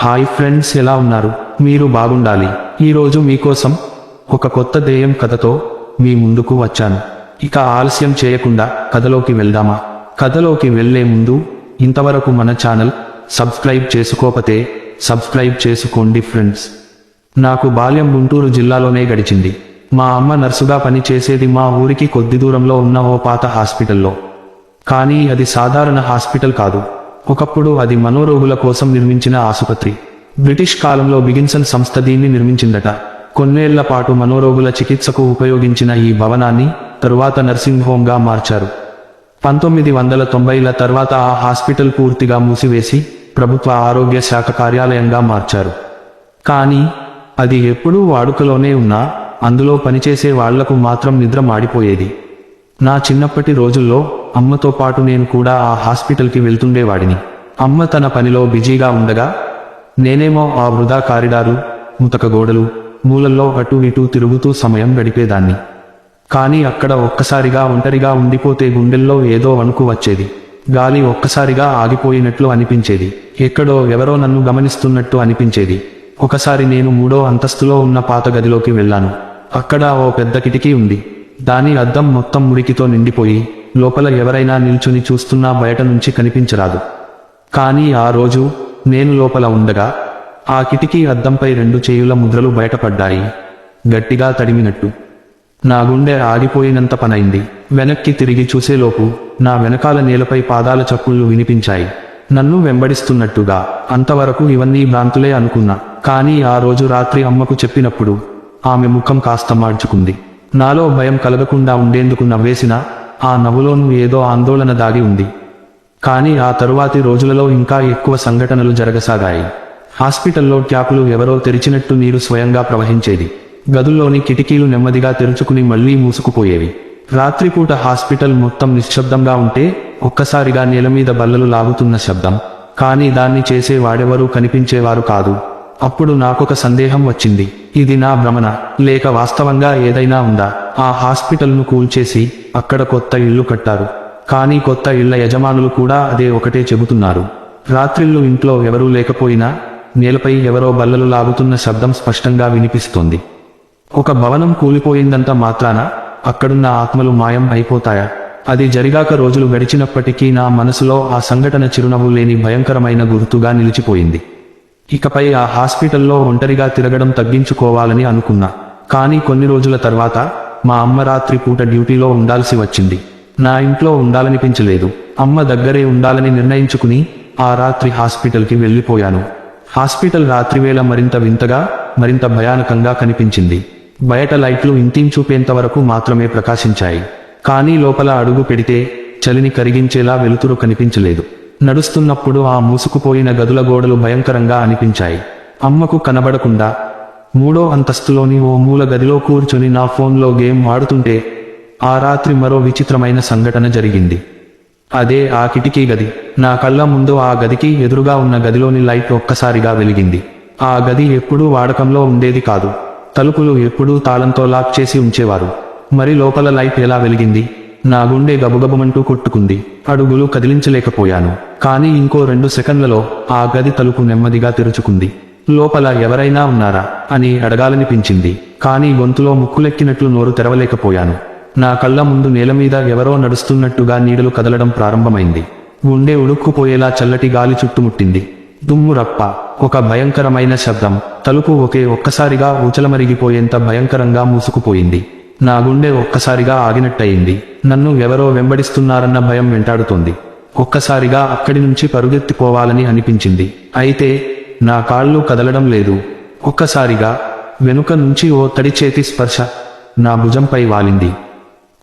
Hi friends ఎలా ఉన్నారు? మీరు బాగుండాలి. ఈరోజు మీకోసం ఒక కొత్త దేయం కథతో మీ ముందుకు వచ్చాను. ఇక ఆలస్యం చేయకుండా కథలోకి వెళ్దామా? కథలోకి వెళ్ళే ముందు ఇంతవరకు మన ఛానల్ సబ్స్క్రైబ్ చేసుకోకపోతే సబ్స్క్రైబ్ చేసుకోండి ఫ్రెండ్స్. నాకు బాల్యం గుంటూరు జిల్లాలోనే గడిచింది. మా అమ్మ నర్సుగా పనిచేసేది మా ఊరికి కొద్ది దూరంలో ఉన్న ఓ పాత హాస్పిటల్లో. కానీ అది సాధారణ హాస్పిటల్ కాదు. ఒకప్పుడు అది మనోరోగుల కోసం నిర్మించిన ఆసుపత్రి. బ్రిటిష్ కాలంలో బిగిన్సన్ సంస్థ దీన్ని నిర్మించిందట. కొన్నేళ్ళ పాటు మనోరోగుల చికిత్సకు ఉపయోగించిన ఈ భవనాన్ని తరువాత నర్సింగ్ హోంగా మార్చారు. పంతొమ్మిది వందల తొంభైల తర్వాత ఆ హాస్పిటల్ పూర్తిగా మూసివేసి ప్రభుత్వ ఆరోగ్య శాఖ కార్యాలయంగా మార్చారు. కానీ అది ఎప్పుడూ వాడుకలోనే ఉన్నా అందులో పనిచేసే వాళ్ళకు మాత్రం నిద్ర మాడిపోయేది నా చిన్నప్పటి రోజుల్లో అమ్మతో పాటు నేను కూడా ఆ హాస్పిటల్కి వెళ్తుండేవాడిని. అమ్మ తన పనిలో బిజీగా ఉండగా నేనేమో ఆ వృధా కారిడారు ముతక గోడలు మూలల్లో అటు ఇటు తిరుగుతూ సమయం గడిపేదాన్ని. కానీ అక్కడ ఒక్కసారిగా ఒంటరిగా ఉండిపోతే గుండెల్లో ఏదో వణుకు వచ్చేది. గాలి ఒక్కసారిగా ఆగిపోయినట్లు అనిపించేది. ఎక్కడో ఎవరో నన్ను గమనిస్తున్నట్టు అనిపించేది. ఒకసారి నేను మూడో అంతస్తులో ఉన్న పాత గదిలోకి వెళ్ళాను. అక్కడ ఓ పెద్ద కిటికీ ఉంది. దాని అద్దం మొత్తం మురికితో నిండిపోయి లోపల ఎవరైనా నిల్చుని చూస్తున్నా బయట నుంచి కనిపించరాదు. కానీ ఆ రోజు నేను లోపల ఉండగా ఆ కిటికీ అద్దంపై రెండు చేయుల ముద్రలు బయటపడ్డాయి. గట్టిగా తడిమినట్టు. నా గుండె ఆగిపోయినంత పనైంది. వెనక్కి తిరిగి చూసేలోపు నా వెనకాల నేలపై పాదాల చప్పుళ్ళు వినిపించాయి. నన్ను వెంబడిస్తున్నట్టుగా అంతవరకు ఇవన్నీ భ్రాంతులే అనుకున్నా. కానీ ఆ రోజు రాత్రి అమ్మకు చెప్పినప్పుడు ఆమె ముఖం కాస్త మార్చుకుంది. నాలో భయం కలగకుండా ఉండేందుకు నవ్వేసిన ఆ నవ్వులోనూ ఏదో ఆందోళన దాగి ఉంది. కానీ ఆ తరువాతి రోజులలో ఇంకా ఎక్కువ సంఘటనలు జరగసాగాయి. హాస్పిటల్లో ట్యాపులు ఎవరో తెరిచినట్టు నీరు స్వయంగా ప్రవహించేది. గదుల్లోని కిటికీలు నెమ్మదిగా తెరుచుకుని మళ్ళీ మూసుకుపోయేవి. రాత్రిపూట హాస్పిటల్ మొత్తం నిశ్శబ్దంగా ఉంటే ఒక్కసారిగా నేల మీద బల్లలు లాగుతున్న శబ్దం. కానీ దాన్ని చేసే వాడెవరూ కనిపించేవారు కాదు. అప్పుడు నాకొక సందేహం వచ్చింది. ఇది నా భ్రమణ. లేక వాస్తవంగా ఏదైనా ఉందా? ఆ హాస్పిటల్ను కూల్చేసి అక్కడ కొత్త ఇల్లు కట్టారు. కానీ కొత్త ఇళ్ళ యజమానులు కూడా అదే ఒకటే చెబుతున్నారు. రాత్రిళ్ళు ఇంట్లో ఎవరూ లేకపోయినా నేలపై ఎవరో బల్లలు లాగుతున్న శబ్దం స్పష్టంగా వినిపిస్తోంది. ఒక భవనం కూలిపోయిందంత మాత్రాన అక్కడున్న ఆత్మలు మాయం అయిపోతాయా? అది జరిగాక రోజులు గడిచినప్పటికీ నా మనసులో ఆ సంఘటన చిరునవ్వు లేని భయంకరమైన గుర్తుగా నిలిచిపోయింది. ఇకపై ఆ హాస్పిటల్లో ఒంటరిగా తిరగడం తగ్గించుకోవాలని అనుకున్నా. కానీ కొన్ని రోజుల తర్వాత మా అమ్మ రాత్రి పూట డ్యూటీలో ఉండాల్సి వచ్చింది. నా ఇంట్లో ఉండాలనిపించలేదు. అమ్మ దగ్గరే ఉండాలని నిర్ణయించుకుని ఆ రాత్రి హాస్పిటల్కి వెళ్ళిపోయాను. హాస్పిటల్ రాత్రివేళ మరింత వింతగా మరింత భయానకంగా కనిపించింది. బయట లైట్లు ఇంతించూపేంత వరకు మాత్రమే ప్రకాశించాయి. కానీ లోపల అడుగు పెడితే చలిని కరిగించేలా వెలుతురు కనిపించలేదు. నడుస్తున్నప్పుడు ఆ మూసుకుపోయిన గదుల గోడలు భయంకరంగా అనిపించాయి. అమ్మకు కనబడకుండా మూడో అంతస్తులోని ఓ మూల గదిలో కూర్చొని నా ఫోన్లో గేమ్ ఆడుతుంటే ఆ రాత్రి మరో విచిత్రమైన సంఘటన జరిగింది. అదే ఆ కిటికీ గది. నా కళ్ళ ముందు ఆ గదికి ఎదురుగా ఉన్న గదిలోని లైట్ ఒక్కసారిగా వెలిగింది. ఆ గది ఎప్పుడూ వాడకంలో ఉండేది కాదు. తలుపులు ఎప్పుడూ తాళంతో లాక్ చేసి ఉంచేవారు. మరి లోపల లైట్ ఎలా వెలిగింది? నా గుండె గబుగబమంటూ కొట్టుకుంది. అడుగులు కదిలించలేకపోయాను. కానీ ఇంకో రెండు సెకండ్లలో ఆ గది తలుపు నెమ్మదిగా తెరుచుకుంది. లోపల ఎవరైనా ఉన్నారా? అని అడగాలనిపించింది. కానీ గొంతులో ముక్కులెక్కినట్లు నోరు తెరవలేకపోయాను. నా కళ్ళ ముందు నేల మీద ఎవరో నడుస్తున్నట్టుగా నీడలు కదలడం ప్రారంభమైంది. గుండె ఉడుక్కుపోయేలా చల్లటి గాలి చుట్టుముట్టింది. దుమ్ము రప్ప ఒక భయంకరమైన శబ్దం. తలుపు ఒకే ఒక్కసారిగా ఊచలమరిగిపోయేంత భయంకరంగా మూసుకుపోయింది. నా గుండె ఒక్కసారిగా ఆగినట్టయింది. నన్ను ఎవరో వెంబడిస్తున్నారన్న భయం వెంటాడుతోంది. ఒక్కసారిగా అక్కడి నుంచి పరుగెత్తిపోవాలని అనిపించింది. అయితే నా కాళ్ళు కదలడం లేదు. ఒక్కసారిగా వెనుక నుంచి ఓ తడి చేతి స్పర్శ నా భుజంపై వాలింది.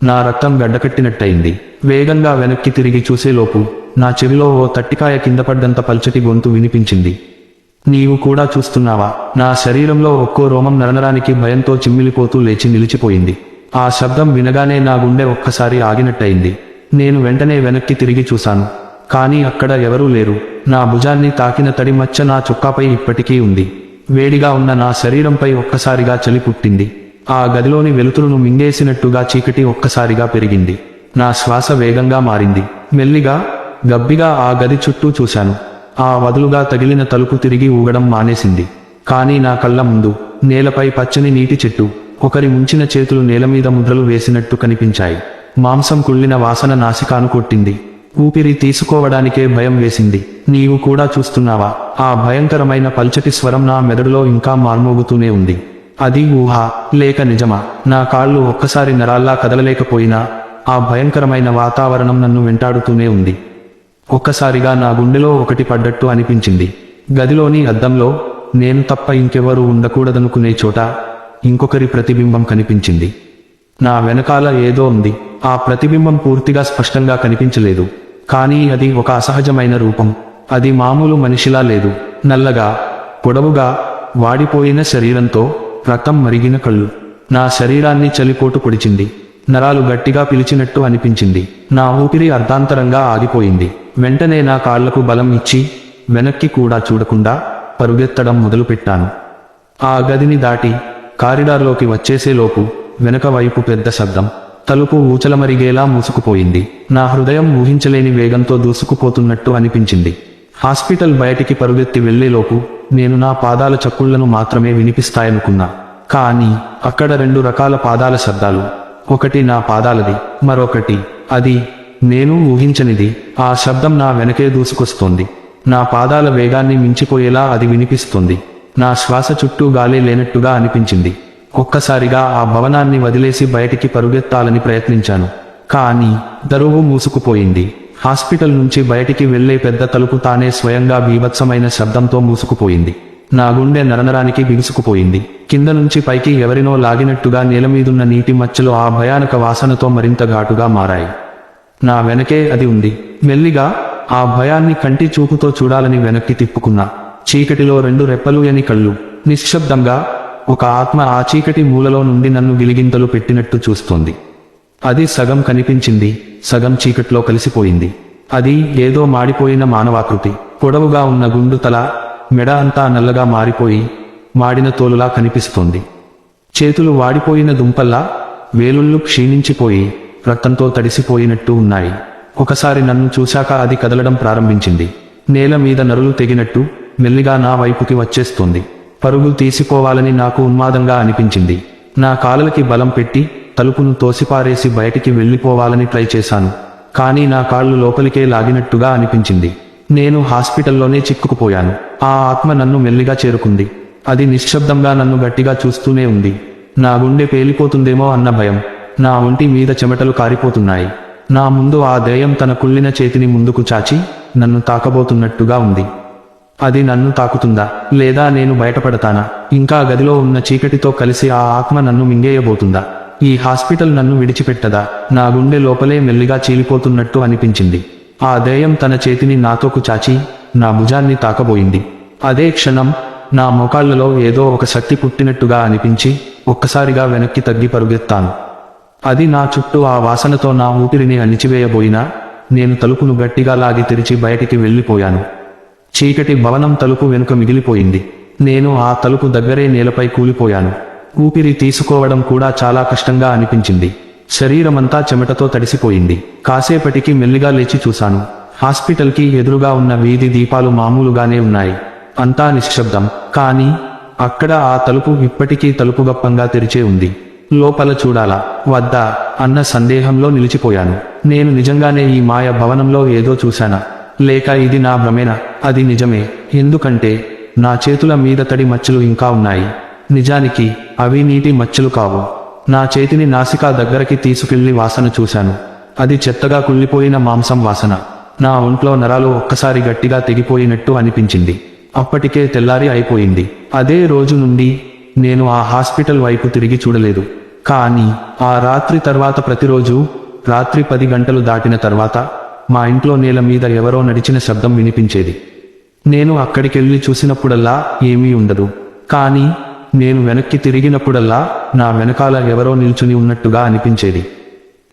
నా రక్తం గడ్డకట్టినట్టయింది. వేగంగా వెనక్కి తిరిగి చూసేలోపు నా చెవిలో ఓ తట్టికాయ కింద పడ్డంత పల్చటి గొంతు వినిపించింది. నీవు కూడా చూస్తున్నావా? నా శరీరంలో ఒక్కో రోమం నరనరానికి భయంతో చిమ్మిలిపోతూ లేచి నిలిచిపోయింది. ఆ శబ్దం వినగానే నా గుండె ఒక్కసారి ఆగినట్టయింది. నేను వెంటనే వెనక్కి తిరిగి చూశాను. కానీ అక్కడ ఎవరూ లేరు. నా భుజాన్ని తాకిన తడి మచ్చ నా చుక్కాపై ఇప్పటికీ ఉంది. వేడిగా ఉన్న నా శరీరంపై ఒక్కసారిగా చలి పుట్టింది. ఆ గదిలోని వెలుతురును మింగేసినట్టుగా చీకటి ఒక్కసారిగా పెరిగింది. నా శ్వాస వేగంగా మారింది. మెల్లిగా గబ్బిగా ఆ గది చుట్టూ చూశాను. ఆ వదులుగా తగిలిన తలుపు తిరిగి ఊగడం మానేసింది. కానీ నా కళ్ళ ముందు నేలపై పచ్చని నీటి చెట్టు ఒకరి ముంచిన చేతులు నేల మీద ముద్రలు వేసినట్టు కనిపించాయి. మాంసం కుళ్ళిన వాసన నాసికాను కొట్టింది. ఊపిరి తీసుకోవడానికే భయం వేసింది. నీవు కూడా చూస్తున్నావా? ఆ భయంకరమైన పల్చటి స్వరం నా మెదడులో ఇంకా మార్మోగుతూనే ఉంది. అది ఊహ లేక నిజమా? నా కాళ్ళు ఒక్కసారి నరాల్లా కదలలేకపోయినా ఆ భయంకరమైన వాతావరణం నన్ను వెంటాడుతూనే ఉంది. ఒక్కసారిగా నా గుండెలో ఒకటి పడ్డట్టు అనిపించింది. గదిలోని అద్దంలో నేను తప్ప ఇంకెవరూ ఉండకూడదనుకునే చోట ఇంకొకరి ప్రతిబింబం కనిపించింది. నా వెనకాల ఏదో ఉంది. ఆ ప్రతిబింబం పూర్తిగా స్పష్టంగా కనిపించలేదు. కానీ అది ఒక అసహజమైన రూపం. అది మామూలు మనిషిలా లేదు. నల్లగా పొడవుగా వాడిపోయిన శరీరంతో రక్తం మరిగిన కళ్ళు. నా శరీరాన్ని చలిపోటు పొడిచింది. నరాలు గట్టిగా పిలిచినట్టు అనిపించింది. నా ఊపిరి అర్ధాంతరంగా ఆగిపోయింది. వెంటనే నా కాళ్ళకు బలం ఇచ్చి వెనక్కి కూడా చూడకుండా పరుగెత్తడం మొదలుపెట్టాను. ఆ గదిని దాటి కారిడార్లోకి వచ్చేసేలోపు వెనక వైపు పెద్ద శబ్దం. తలుపు ఊచలమరిగేలా మూసుకుపోయింది. నా హృదయం ఊహించలేని వేగంతో దూసుకుపోతున్నట్టు అనిపించింది. హాస్పిటల్ బయటికి పరుగెత్తి వెళ్ళేలోపు నేను నా పాదాల చక్కుళ్ళను మాత్రమే వినిపిస్తాయనుకున్నా. కానీ అక్కడ రెండు రకాల పాదాల శబ్దాలు. ఒకటి నా పాదాలది మరొకటి అది. నేను ఊహించనిది ఆ శబ్దం నా వెనకే దూసుకొస్తోంది. నా పాదాల వేగాన్ని మించిపోయేలా అది వినిపిస్తుంది. నా శ్వాస చుట్టూ గాలి లేనట్టుగా అనిపించింది. ఒక్కసారిగా ఆ భవనాన్ని వదిలేసి బయటికి పరుగెత్తాలని ప్రయత్నించాను. కానీ దరువు మూసుకుపోయింది. హాస్పిటల్ నుంచి బయటికి వెళ్ళే పెద్ద తలుపు తానే స్వయంగా బీభత్సమైన శబ్దంతో మూసుకుపోయింది. నా గుండె నరనరానికి బిగుసుకుపోయింది. కింద నుంచి పైకి ఎవరినో లాగినట్టుగా నేలమీదున్న నీటి మచ్చలు ఆ భయానక వాసనతో మరింత ఘాటుగా మారాయి. నా వెనకే అది ఉంది. మెల్లిగా ఆ భయాన్ని కంటి చూపుతో చూడాలని వెనక్కి తిప్పుకున్నా. చీకటిలో రెండు రెప్పలు ఎని కళ్ళు. నిశ్శబ్దంగా ఒక ఆత్మ ఆ చీకటి మూలలో నుండి నన్ను గిలిగింతలు పెట్టినట్టు చూస్తోంది. అది సగం కనిపించింది సగం చీకట్లో కలిసిపోయింది. అది ఏదో మాడిపోయిన మానవాకృతి. పొడవుగా ఉన్న గుండు తల మెడ అంతా నల్లగా మారిపోయి మాడిన తోలులా కనిపిస్తోంది. చేతులు వాడిపోయిన దుంపల్లా వేలుళ్ళు క్షీణించిపోయి రక్తంతో తడిసిపోయినట్టు ఉన్నాయి. ఒకసారి నన్ను చూశాక అది కదలడం ప్రారంభించింది. నేల మీద నరులు తెగినట్టు మెల్లిగా నా వైపుకి వచ్చేస్తోంది. పరుగులు తీసుకోవాలని నాకు ఉన్మాదంగా అనిపించింది. నా కాళ్ళకి బలం పెట్టి తలుపును తోసిపారేసి బయటికి వెళ్ళిపోవాలని ట్రై చేశాను. కానీ నా కాళ్ళు లోపలికే లాగినట్టుగా అనిపించింది. నేను హాస్పిటల్లోనే చిక్కుకుపోయాను. ఆ ఆత్మ నన్ను మెల్లిగా చేరుకుంది. అది నిశ్శబ్దంగా నన్ను గట్టిగా చూస్తూనే ఉంది. నా గుండె పేలిపోతుందేమో అన్న భయం. నా ఒంటి మీద చెమటలు కారిపోతున్నాయి. నా ముందు ఆ దయ్యం తన కుళ్ళిన చేతిని ముందుకు చాచి నన్ను తాకబోతున్నట్టుగా ఉంది. అది నన్ను తాకుతుందా? లేదా నేను బయటపడతానా? ఇంకా గదిలో ఉన్న చీకటితో కలిసి ఆ ఆత్మ నన్ను మింగేయబోతుందా? ఈ హాస్పిటల్ నన్ను విడిచిపెట్టదా? నా గుండె లోపలే మెల్లిగా చీలిపోతున్నట్టు అనిపించింది. ఆ దయ్యం తన చేతిని నాతోకు చాచి నా భుజాన్ని తాకబోయింది. అదే క్షణం నా మోకాళ్ళలో ఏదో ఒక శక్తి పుట్టినట్టుగా అనిపించి ఒక్కసారిగా వెనక్కి తగ్గి పరుగెత్తాను. అది నా చుట్టూ ఆ వాసనతో నా ఊపిరిని అణిచివేయబోయినా నేను తలుపును గట్టిగా లాగి తెరిచి బయటికి వెళ్ళిపోయాను. చీకటి భవనం తలుపు వెనుక మిగిలిపోయింది. నేను ఆ తలుపు దగ్గరే నేలపై కూలిపోయాను. ఊపిరి తీసుకోవడం కూడా చాలా కష్టంగా అనిపించింది. శరీరమంతా చెమటతో తడిసిపోయింది. కాసేపటికి మెల్లిగా లేచి చూశాను. హాస్పిటల్కి ఎదురుగా ఉన్న వీధి దీపాలు మామూలుగానే ఉన్నాయి. అంతా నిశ్శబ్దం. కానీ అక్కడ ఆ తలుపు ఇప్పటికీ తలుపు గప్పంగా తెరిచే ఉంది. లోపల చూడాలా. వద్దా? అన్న సందేహంలో నిలిచిపోయాను. నేను నిజంగానే ఈ మాయ భవనంలో ఏదో చూశానా? లేక ఇది నా భ్రమేనా? అది నిజమే. ఎందుకంటే నా చేతుల మీద తడి మచ్చలు ఇంకా ఉన్నాయి. నిజానికి అవి నీటి మచ్చలు కావు. నా చేతిని నాసికా దగ్గరకి తీసుకెళ్ళి వాసన చూశాను. అది చెత్తగా కుళ్ళిపోయిన మాంసం వాసన. నా ఒంట్లో నరాలు ఒక్కసారి గట్టిగా తెగిపోయినట్టు అనిపించింది. అప్పటికే తెల్లారి అయిపోయింది. అదే రోజు నుండి నేను ఆ హాస్పిటల్ వైపు తిరిగి చూడలేదు. కానీ ఆ రాత్రి తర్వాత ప్రతిరోజు రాత్రి పది గంటలు దాటిన తర్వాత మా ఇంట్లో నేల మీద ఎవరో నడిచిన శబ్దం వినిపించేది. నేను అక్కడికెళ్ళి చూసినప్పుడల్లా ఏమీ ఉండదు. కానీ నేను వెనక్కి తిరిగినప్పుడల్లా నా వెనకాల ఎవరో నిల్చుని ఉన్నట్టుగా అనిపించేది.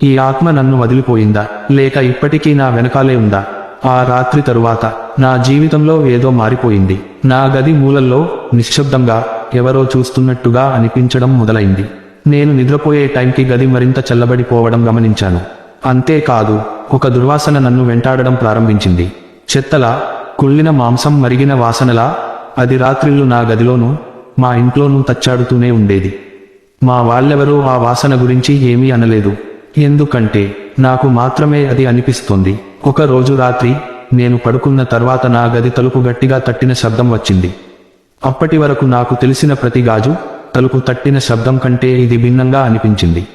ఈ ఆత్మ నన్ను వదిలిపోయిందా? లేక ఇప్పటికీ నా వెనకాలే ఉందా? ఆ రాత్రి తరువాత నా జీవితంలో ఏదో మారిపోయింది. నా గది మూలల్లో నిశ్శబ్దంగా ఎవరో చూస్తున్నట్టుగా అనిపించడం మొదలైంది. నేను నిద్రపోయే టైంకి గది మరింత చల్లబడిపోవడం గమనించాను. అంతేకాదు ఒక దుర్వాసన నన్ను వెంటాడడం ప్రారంభించింది. చెత్తలా కుళ్ళిన మాంసం మరిగిన వాసనలా అది రాత్రిళ్ళు నా గదిలోనూ మా ఇంట్లోనూ తచ్చాడుతూనే ఉండేది. మా వాళ్ళెవరూ ఆ వాసన గురించి ఏమీ అనలేదు. ఎందుకంటే నాకు మాత్రమే అది అనిపిస్తుంది. ఒక రోజు రాత్రి నేను పడుకున్న తర్వాత నా గది తలుపు గట్టిగా తట్టిన శబ్దం వచ్చింది. అప్పటి వరకు నాకు తెలిసిన ప్రతి గాజు తలుపు తట్టిన శబ్దం కంటే ఇది భిన్నంగా అనిపించింది.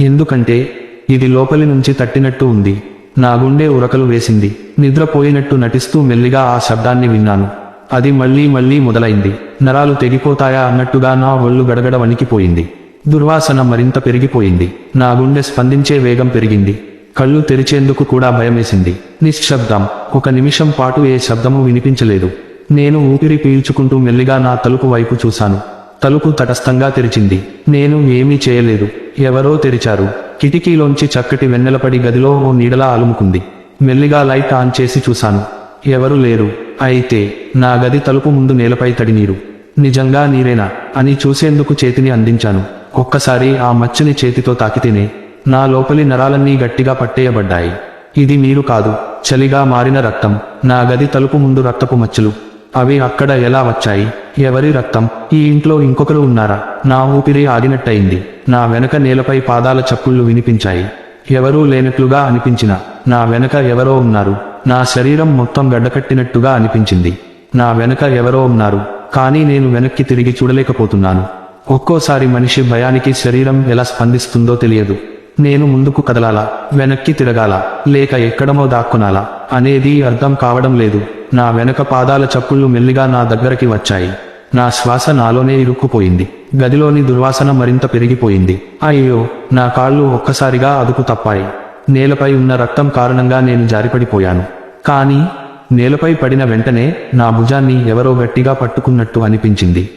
ఎందుకంటే ఇది లోపలి నుంచి తట్టినట్టు ఉంది. నా గుండె ఉరకలు వేసింది. నిద్రపోయినట్టు నటిస్తూ మెల్లిగా ఆ శబ్దాన్ని విన్నాను. అది మళ్ళీ మళ్ళీ మొదలైంది. నరాలు తెగిపోతాయా అన్నట్టుగా నా ఒళ్ళు గడగడ వణికిపోయింది. దుర్వాసన మరింత పెరిగిపోయింది. నా గుండె స్పందించే వేగం పెరిగింది. కళ్ళు తెరిచేందుకు కూడా భయమేసింది. నిశ్శబ్దం. ఒక నిమిషం పాటు ఏ శబ్దము వినిపించలేదు. నేను ఊపిరి పీల్చుకుంటూ మెల్లిగా నా తలుపు వైపు చూశాను. తలుపు తటస్థంగా తెరిచింది. నేను ఏమీ చేయలేదు. ఎవరో తెరిచారు. కిటికీలోంచి చక్కటి వెన్నెలపడి గదిలో ఓ నీడలా అలుముకుంది. మెల్లిగా లైట్ ఆన్ చేసి చూశాను. ఎవరూ లేరు. అయితే నా గది తలుపు ముందు నేలపై తడినీరు. నిజంగా నీరేనా? అని చూసేందుకు చేతిని అందించాను. ఒక్కసారి ఆ మచ్చని చేతితో తాకితేనే నా లోపలి నరాలన్నీ గట్టిగా పట్టేయబడ్డాయి. ఇది నీరు కాదు. చలిగా మారిన రక్తం. నా గది తలుపు ముందు రక్తపు మచ్చలు. అవి అక్కడ ఎలా వచ్చాయి? ఎవరి రక్తం? ఈ ఇంట్లో ఇంకొకరు ఉన్నారా? నా ఊపిరి ఆగినట్టయింది. నా వెనక నేలపై పాదాల చప్పుళ్ళు వినిపించాయి. ఎవరూ లేనట్లుగా అనిపించిన. నా వెనక ఎవరో ఉన్నారు. నా శరీరం మొత్తం గడ్డకట్టినట్టుగా అనిపించింది. నా వెనక ఎవరో ఉన్నారు. కానీ నేను వెనక్కి తిరిగి చూడలేకపోతున్నాను. ఒక్కోసారి మనిషి భయానికి శరీరం ఎలా స్పందిస్తుందో తెలియదు. నేను ముందుకు కదలాలా? వెనక్కి తిరగాల? లేక ఎక్కడమో దాక్కునాలా? అనేది అర్థం కావడం లేదు. నా వెనక పాదాల చప్పుళ్ళు మెల్లిగా నా దగ్గరకి వచ్చాయి. నా శ్వాస నాలోనే ఇరుక్కుపోయింది. గదిలోని దుర్వాసన మరింత పెరిగిపోయింది. అయ్యో నా కాళ్ళు ఒక్కసారిగా అదుపు తప్పాయి. నేలపై ఉన్న రక్తం కారణంగా నేను జారిపడిపోయాను. కానీ నేలపై పడిన వెంటనే నా భుజాన్ని ఎవరో గట్టిగా పట్టుకున్నట్టు అనిపించింది.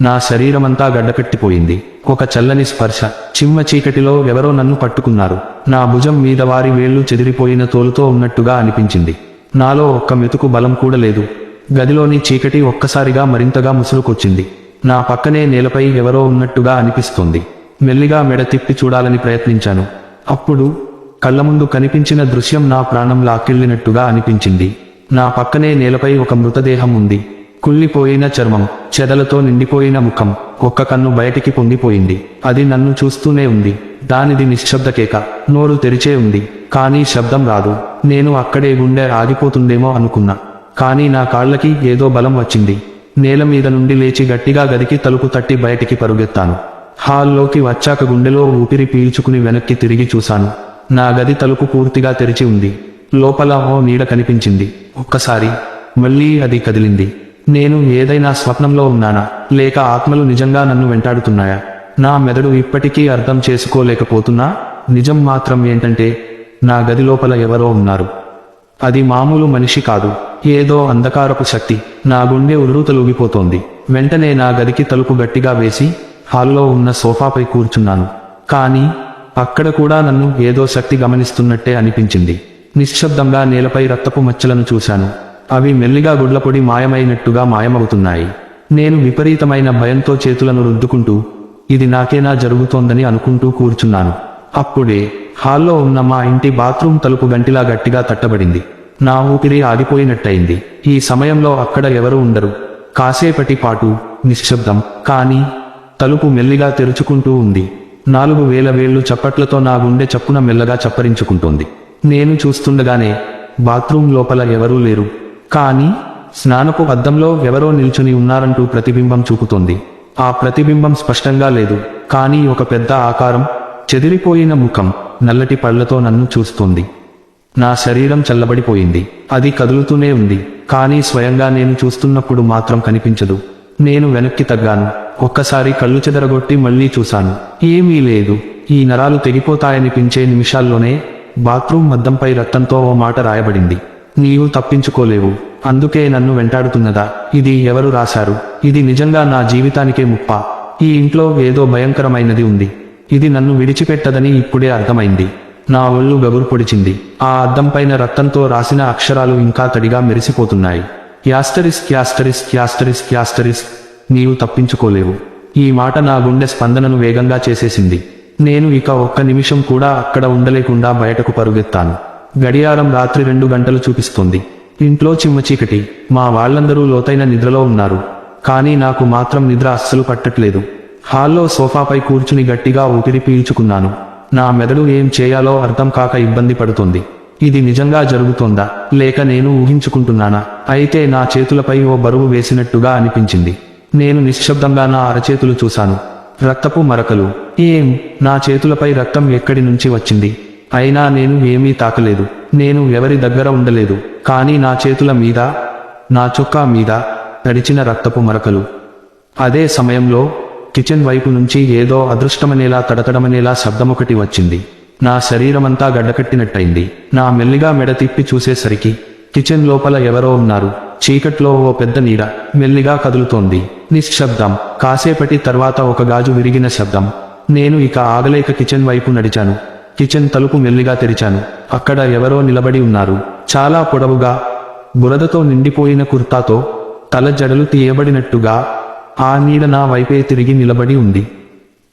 నా శరీరమంతా గడ్డకట్టిపోయింది. ఒక చల్లని స్పర్శ. చిమ్మ చీకటిలో ఎవరో నన్ను పట్టుకున్నారు. నా భుజం మీద వారి వేళ్ళు చెదిరిపోయిన తోలుతో ఉన్నట్టుగా అనిపించింది. నాలో ఒక్క మెతుకు బలం కూడా లేదు. గదిలోని చీకటి ఒక్కసారిగా మరింతగా ముసురుకొచ్చింది నా పక్కనే నేలపై ఎవరో ఉన్నట్టుగా అనిపిస్తోంది. మెల్లిగా మెడ తిప్పి చూడాలని ప్రయత్నించాను. అప్పుడు కళ్ళ ముందు కనిపించిన దృశ్యం నా ప్రాణం లాక్కిళ్ళినట్టుగా అనిపించింది. నా పక్కనే నేలపై ఒక మృతదేహం ఉంది. కుళ్ళిపోయిన చర్మం చెదలతో నిండిపోయిన ముఖం ఒక్క కన్ను బయటికి పొంగిపోయింది. అది నన్ను చూస్తూనే ఉంది. దానిది నిశ్శబ్ద కేక. నోరు తెరిచే ఉంది. కానీ శబ్దం రాదు. నేను అక్కడే గుండె ఆగిపోతుందేమో అనుకున్నా. కానీ నా కాళ్ళకి ఏదో బలం వచ్చింది. నేల మీద నుండి లేచి గట్టిగా గదికి తలుపు తట్టి బయటికి పరుగెత్తాను. హాల్లోకి వచ్చాక గుండెలో ఊపిరి పీల్చుకుని వెనక్కి తిరిగి చూశాను. నా గది తలుపు పూర్తిగా తెరిచి ఉంది. లోపల ఓ నీడ కనిపించింది. ఒక్కసారి మళ్ళీ అది కదిలింది. నేను ఏదైనా స్వప్నంలో ఉన్నానా? లేక ఆత్మలు నిజంగా నన్ను వెంటాడుతున్నాయా? నా మెదడు ఇప్పటికీ అర్థం చేసుకోలేకపోతున్నా? నిజం మాత్రం ఏంటంటే నా గది లోపల ఎవరో ఉన్నారు. అది మామూలు మనిషి కాదు. ఏదో అంధకారపు శక్తి. నా గుండె ఉర్రూతలూగిపోతోంది వెంటనే నా గదికి తలుపు గట్టిగా వేసి హాల్లో ఉన్న సోఫాపై కూర్చున్నాను. కానీ అక్కడ కూడా నన్ను ఏదో శక్తి గమనిస్తున్నట్టే అనిపించింది. నిశ్శబ్దంగా నేలపై రక్తపు మచ్చలను చూశాను. అవి మెల్లిగా గుడ్లపొడి మాయమైనట్టుగా మాయమవుతున్నాయి నేను విపరీతమైన భయంతో చేతులను రుద్దుకుంటూ ఇది నాకేనా జరుగుతోందని అనుకుంటూ కూర్చున్నాను. అప్పుడే హాల్లో ఉన్న మా ఇంటి బాత్రూమ్ తలుపు గంటిలా గట్టిగా తట్టబడింది. నా ఊపిరి ఆగిపోయినట్టయింది. ఈ సమయంలో అక్కడ ఎవరు ఉండరు. కాసేపటి పాటు నిశ్శబ్దం. కానీ తలుపు మెల్లిగా తెరుచుకుంటూ ఉంది. నాలుగు వేల వేళ్ళు చప్పట్లతో నా గుండె చప్పున మెల్లగా చప్పరించుకుంటోంది. నేను చూస్తుండగానే బాత్రూమ్ లోపల ఎవరూ లేరు. కానీ స్నానపు అద్దంలో ఎవరో నిల్చుని ఉన్నారంటూ ప్రతిబింబం చూపుతోంది. ఆ ప్రతిబింబం స్పష్టంగా లేదు కానీ ఒక పెద్ద ఆకారం చెదిరిపోయిన ముఖం నల్లటి పళ్ళతో నన్ను చూస్తుంది. నా శరీరం చల్లబడిపోయింది. అది కదులుతూనే ఉంది కానీ స్వయంగా నేను చూస్తున్నప్పుడు మాత్రం కనిపించదు. నేను వెనక్కి తగ్గాను. ఒక్కసారి కళ్ళు చెదరగొట్టి మళ్ళీ చూశాను. ఏమీ లేదు. ఈ నరాలు తెగిపోతాయనిపించే నిమిషాల్లోనే బాత్రూమ్ మద్దంపై రక్తంతో ఓ మాట రాయబడింది. నీవు తప్పించుకోలేవు. అందుకే నన్ను వెంటాడుతున్నదా? ఇది ఎవరు రాశారు? ఇది నిజంగా నా జీవితానికే ముప్ప. ఈ ఇంట్లో ఏదో భయంకరమైనది ఉంది. ఇది నన్ను విడిచిపెట్టదని ఇప్పుడే అర్థమైంది. నా ఒళ్ళు గబురు పొడిచింది. ఆ అద్దంపైన రక్తంతో రాసిన అక్షరాలు ఇంకా తడిగా మెరిసిపోతున్నాయి. యాస్టరిస్ యాస్టరిస్ యాస్టరిస్ యాస్టరిస్ నీవు తప్పించుకోలేవు. ఈ మాట నా గుండె స్పందనను వేగంగా చేసేసింది. నేను ఇక ఒక్క నిమిషం కూడా అక్కడ ఉండలేకుండా బయటకు పరుగెత్తాను. గడియారం రాత్రి రెండు గంటలు చూపిస్తుంది. ఇంట్లో చిమ్మచీకటి మా వాళ్ళందరూ లోతైన నిద్రలో ఉన్నారు. కానీ నాకు మాత్రం నిద్ర అస్సలు పట్టట్లేదు. హాల్లో సోఫాపై కూర్చుని గట్టిగా ఊపిరి పీల్చుకున్నాను. నా మెదడు ఏం చేయాలో అర్థం కాక ఇబ్బంది పడుతుంది. ఇది నిజంగా జరుగుతోందా? లేక నేను ఊహించుకుంటున్నానా? అయితే నా చేతులపై ఓ బరువు వేసినట్టుగా అనిపించింది. నేను నిశ్శబ్దంగా నా అరచేతులు చూశాను. రక్తపు మరకలు. ఏం? నా చేతులపై రక్తం ఎక్కడి నుంచి వచ్చింది? అయినా నేను ఏమీ తాకలేదు. నేను ఎవరి దగ్గర ఉండలేదు. కానీ నా చేతుల మీద నా చొక్కా మీద తడిచిన రక్తపు మరకలు. అదే సమయంలో కిచెన్ వైపు నుంచి ఏదో అదృష్టమనేలా తడతడమనేలా శబ్దమొకటి వచ్చింది. నా శరీరమంతా గడ్డకట్టినట్టయింది. నా మెల్లిగా మెడ తిప్పి చూసేసరికి కిచెన్ లోపల ఎవరో ఉన్నారు. చీకట్లో ఓ పెద్ద నీడ మెల్లిగా కదులుతోంది. నిశ్శబ్దం. కాసేపటి తర్వాత ఒక గాజు విరిగిన శబ్దం. నేను ఇక ఆగలేక కిచెన్ వైపు నడిచాను. కిచెన్ తలుపు మెల్లిగా తెరిచాను. అక్కడ ఎవరో నిలబడి ఉన్నారు. చాలా పొడవుగా బురదతో నిండిపోయిన కుర్తాతో తల జడలు తీయబడినట్టుగా ఆ నీడ నా వైపే తిరిగి నిలబడి ఉంది.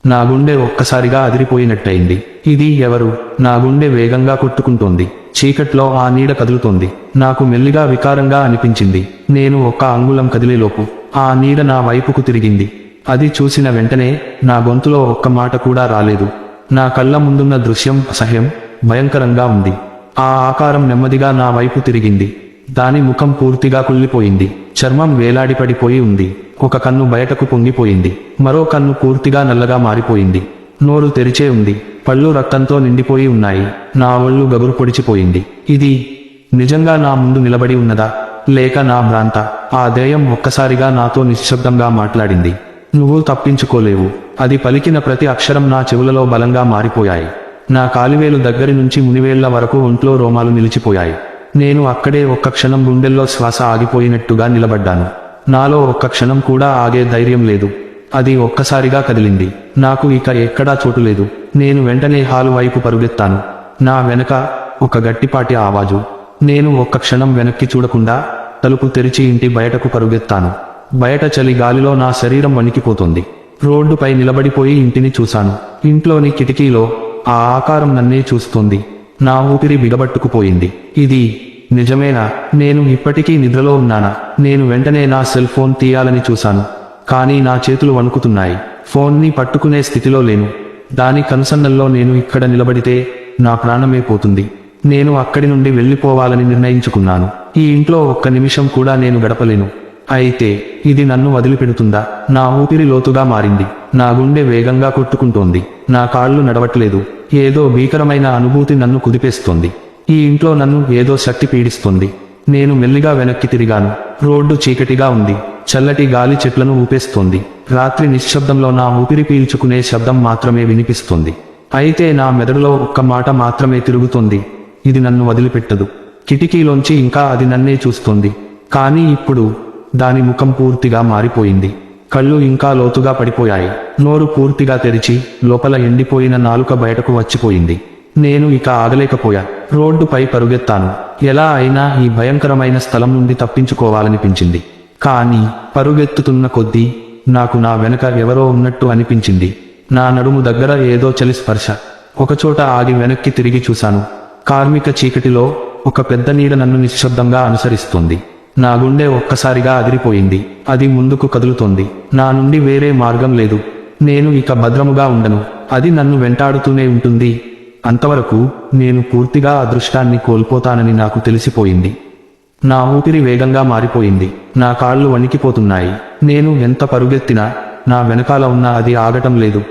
నా గుండె ఒక్కసారిగా అదిరిపోయినట్టయింది. ఇది ఎవరు? నా గుండె వేగంగా కొట్టుకుంటోంది. చీకట్లో ఆ నీడ కదులుతోంది. నాకు మెల్లిగా వికారంగా అనిపించింది. నేను ఒక్క అంగుళం కదిలేలోపు ఆ నీడ నా వైపుకు తిరిగింది. అది చూసిన వెంటనే నా గొంతులో ఒక్క మాట కూడా రాలేదు. నా కళ్ళ ముందున్న దృశ్యం అసహ్యం భయంకరంగా ఉంది. ఆ ఆకారం నెమ్మదిగా నా వైపు తిరిగింది. దాని ముఖం పూర్తిగా కుళ్ళిపోయింది. చర్మం వేలాడిపడిపోయి ఉంది. ఒక కన్ను బయటకు పొంగిపోయింది. మరో కన్ను పూర్తిగా నల్లగా మారిపోయింది. నోరు తెరిచే ఉంది. పళ్ళు రక్తంతో నిండిపోయి ఉన్నాయి. నా ఒళ్ళు గగురు పొడిచిపోయింది. ఇది నిజంగా నా ముందు నిలబడి ఉన్నదా? లేక నా భ్రాంత? ఆ దేయం ఒక్కసారిగా నాతో నిశ్శబ్దంగా మాట్లాడింది. నువ్వు తప్పించుకోలేవు. అది పలికిన ప్రతి అక్షరం నా చెవులలో బలంగా మారిపోయాయి. నా కాలివేలు దగ్గరి నుంచి మునివేళ్ళ వరకు ఒంట్లో రోమాలు నిలిచిపోయాయి. నేను అక్కడే ఒక్క క్షణం గుండెల్లో శ్వాస ఆగిపోయినట్టుగా నిలబడ్డాను. నాలో ఒక్క క్షణం కూడా ఆగే ధైర్యం లేదు. అది ఒక్కసారిగా కదిలింది. నాకు ఇక ఎక్కడా చోటు లేదు. నేను వెంటనే హాలు వైపు పరుగెత్తాను. నా వెనక ఒక గట్టిపాటి ఆవాజు. నేను ఒక్క క్షణం వెనక్కి చూడకుండా తలుపు తెరిచి ఇంటి బయటకు పరుగెత్తాను. బయట చలి గాలిలో నా శరీరం వణికిపోతుంది. రోడ్డుపై నిలబడిపోయి ఇంటిని చూశాను. ఇంట్లోని కిటికీలో ఆ ఆకారం నన్నే చూస్తోంది. నా ఊపిరి బిగబట్టుకుపోయింది ఇది నిజమేనా? నేను ఇప్పటికీ నిద్రలో ఉన్నానా? నేను వెంటనే నా సెల్ ఫోన్ తీయాలని చూశాను. కానీ నా చేతులు వణుకుతున్నాయి. ఫోన్ని పట్టుకునే స్థితిలో లేను. దాని కనుసన్నల్లో నేను ఇక్కడ నిలబడితే నా ప్రాణమే పోతుంది. నేను అక్కడి నుండి వెళ్ళిపోవాలని నిర్ణయించుకున్నాను. ఈ ఇంట్లో ఒక్క నిమిషం కూడా నేను గడపలేను. అయితే ఇది నన్ను వదిలిపెడుతుందా? నా ఊపిరి లోతుగా మారింది. నా గుండె వేగంగా కొట్టుకుంటోంది. నా కాళ్ళు నడవట్లేదు. ఏదో భీకరమైన అనుభూతి నన్ను కుదిపేస్తోంది. ఈ ఇంట్లో నన్ను ఏదో శక్తి పీడిస్తుంది. నేను మెల్లిగా వెనక్కి తిరిగాను. రోడ్డు చీకటిగా ఉంది. చల్లటి గాలి చెట్లను ఊపేస్తోంది. రాత్రి నిశ్శబ్దంలో నా ఊపిరి పీల్చుకునే శబ్దం మాత్రమే వినిపిస్తుంది. అయితే నా మెదడులో ఒక్క మాట మాత్రమే తిరుగుతుంది. ఇది నన్ను వదిలిపెట్టదు. కిటికీలోంచి ఇంకా అది నన్నే చూస్తుంది. కానీ ఇప్పుడు దాని ముఖం పూర్తిగా మారిపోయింది. కళ్ళు ఇంకా లోతుగా పడిపోయాయి. నోరు పూర్తిగా తెరిచి లోపల ఎండిపోయిన నాలుక బయటకు వచ్చిపోయింది. నేను ఇక ఆగలేకపోయా. రోడ్డుపై పరుగెత్తాను. ఎలా అయినా ఈ భయంకరమైన స్థలం నుండి తప్పించుకోవాలనిపించింది. కానీ పరుగెత్తుతున్న కొద్దీ నాకు నా వెనక ఎవరో ఉన్నట్టు అనిపించింది. నా నడుము దగ్గర ఏదో చలి స్పర్శ. ఒకచోట ఆగి వెనక్కి తిరిగి చూశాను. కార్మిక చీకటిలో ఒక పెద్ద నీడ నన్ను నిశ్శబ్దంగా అనుసరిస్తుంది. నా గుండె ఒక్కసారిగా అదిరిపోయింది. అది ముందుకు కదులుతోంది. నా నుండి వేరే మార్గం లేదు. నేను ఇక భద్రముగా ఉండను. అది నన్ను వెంటాడుతూనే ఉంటుంది. అంతవరకు నేను పూర్తిగా అదృష్టాన్ని కోల్పోతానని నాకు తెలిసిపోయింది. నా ఊపిరి వేగంగా మారిపోయింది. నా కాళ్ళు వణికిపోతున్నాయి. నేను ఎంత పరుగెత్తినా నా వెనకాల ఉన్న అది ఆగటం లేదు.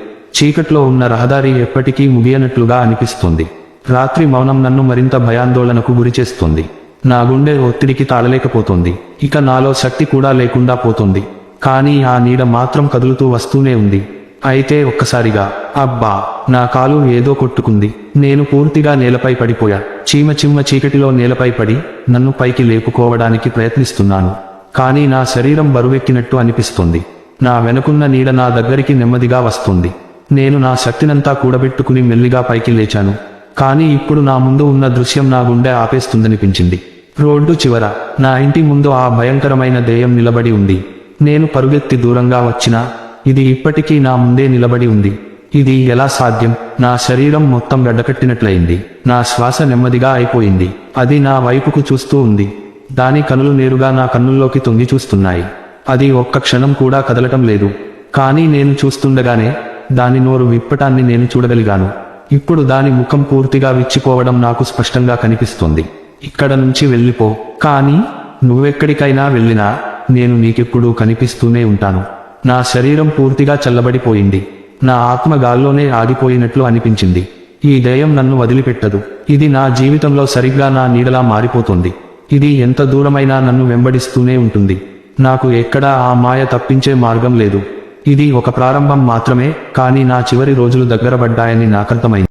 చీకట్లో ఉన్న రహదారి ఎప్పటికీ ముగియనట్లుగా అనిపిస్తుంది. రాత్రి మౌనం నన్ను మరింత భయాందోళనకు గురిచేస్తుంది. నా గుండె ఒత్తిడికి తాళలేకపోతుంది. ఇక నాలో శక్తి కూడా లేకుండా పోతుంది. కానీ ఆ నీడ మాత్రం కదులుతూ వస్తూనే ఉంది. అయితే ఒక్కసారిగా అబ్బా నా కాలు ఏదో కొట్టుకుంది. నేను పూర్తిగా నేలపై పడిపోయా. చీమ చిమ్మ చీకటిలో నేలపై పడి నన్ను పైకి లేపుకోవడానికి ప్రయత్నిస్తున్నాను. కానీ నా శరీరం బరువెక్కినట్టు అనిపిస్తుంది. నా వెనుకున్న నీడ నా దగ్గరికి నెమ్మదిగా వస్తుంది. నేను నా శక్తినంతా కూడబెట్టుకుని మెల్లిగా పైకి లేచాను. కానీ ఇప్పుడు నా ముందు ఉన్న దృశ్యం నా గుండె ఆపేస్తుందనిపించింది. రోడ్డు చివర నా ఇంటి ముందు ఆ భయంకరమైన దెయ్యం నిలబడి ఉంది. నేను పరుగెత్తి దూరంగా వచ్చినా ఇది ఇప్పటికీ నా ముందే నిలబడి ఉంది. ఇది ఎలా సాధ్యం? నా శరీరం మొత్తం గడ్డకట్టినట్లయింది. నా శ్వాస నెమ్మదిగా అయిపోయింది. అది నా వైపుకు చూస్తూ ఉంది. దాని కనులు నేరుగా నా కన్నుల్లోకి తొంగి చూస్తున్నాయి. అది ఒక్క క్షణం కూడా కదలటం లేదు. కానీ నేను చూస్తుండగానే దాని నోరు విప్పటాన్ని నేను చూడగలిగాను. ఇప్పుడు దాని ముఖం పూర్తిగా విచ్చిపోవడం నాకు స్పష్టంగా కనిపిస్తుంది. ఇక్కడ నుంచి వెళ్ళిపో. కానీ నువ్వెక్కడికైనా వెళ్ళినా నేను నీకెప్పుడూ కనిపిస్తూనే ఉంటాను. నా శరీరం పూర్తిగా చల్లబడిపోయింది. నా ఆత్మ గాల్లోనే ఆగిపోయినట్లు అనిపించింది. ఈ దయం నన్ను వదిలిపెట్టదు. ఇది నా జీవితంలో సరిగ్గా నా నీడలా మారిపోతుంది. ఇది ఎంత దూరమైనా నన్ను వెంబడిస్తూనే ఉంటుంది. నాకు ఎక్కడా ఆ మాయ తప్పించే మార్గం లేదు. ఇది ఒక ప్రారంభం మాత్రమే కానీ నా చివరి రోజులు దగ్గరపడ్డాయని నాకర్థమైంది.